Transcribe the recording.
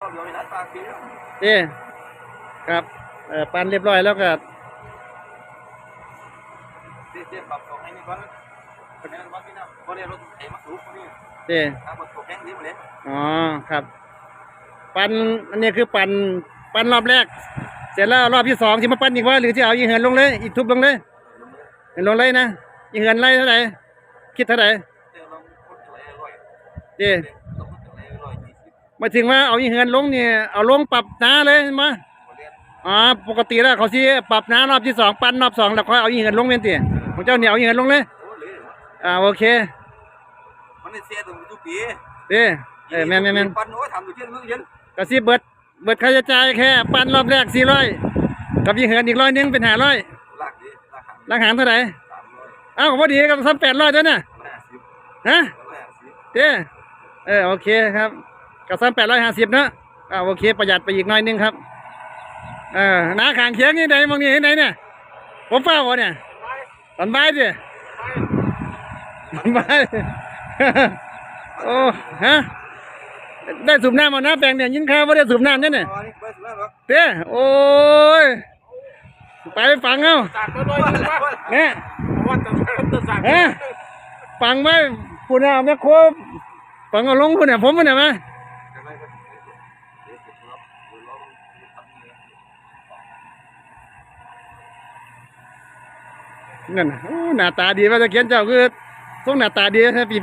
เดี๋ยวนัดปากทีเด้ครับเอ่อปันเรียบร้อยแล้วก็เสียปรับตรงให้นี่ก่อนแม่นว่าพี่น้ำคนนี้รถไอ้มาสูบคนนี้เด้ทางบนตัวแข้งนี้มาเล่นอ๋อครับ ปันอันนี้คือปันปันรอบแรก เสร็จแล้วรอบที่สองที่มาปันอีกว่าหรือที่เอาอีเหินลงเลย อีกทุบลงเลยเหินลงเลยนะอีเหินไล่เท่าไหร่คิดเท่าไหร่เดี๋ หมายถึงว่าเอาอีเหินลงเนี่ยเอาลงปรับหน้าเลยมาคนเล่นอ๋อปกติแล้วเขาสิปรับหน้ารอบที่สองปันรอบสองแล้วค่อยเอาอีเหินลงเป็นตีของเจ้าเหนียวอีเหินลงเลยโอ้เลยอ่าโอเคมันเสียตรงทุกปีเด้เออแม่นแม่นแม่นปันโอ้ทำอยู่เที่ยงมื้อเย็นก็สิเบิดเบิดค่าใช้จ่ายแค่ปันรอบแรกสี่ร้อยกับอีเหินอีกร้อยหนึงเป็นห้าร้อยลากดิลากหางราคาเท่าไหร่สามร้อยอ้าวพอดีกับซ้ำแปดร้อยด้วยเนี่ยห้าสิบฮะร้อยห้าสิบเด้เออโอเคครับ กับซ้ำแปดร้อยห้าสิบเนอะอ่าโอเค ประหยัดไปอีกหน้อยหนึงครับเออหน้าขางเคียงนี่ไหนมองนี่ไหนเนี่ยผมเฝ้าวะเนี่ยตอนบ่ายดิตอนบ่ายโอ้ฮะได้สูบน้ำมาน้ำแปลงเนี่ยยินข่าวว่าได้สูบน้ำเนี่ยเนี่ยอ๋อนี่เบอร์สุดแล้วเหรอเด้โอ้ยไปฟังเอาจากตัวน้อยนึงว่าเนี่ยว่าจะจะสั่งฮะฟังไหมปุ่นเอาแม่โคบฟังเอาลงปุ่นเนี่ยผมปุ่นเนี่ยมานั่นโอ้หน้าตาดีว่าจะเขียนเจ้าคือทรงหน้าตาดีใช่ปี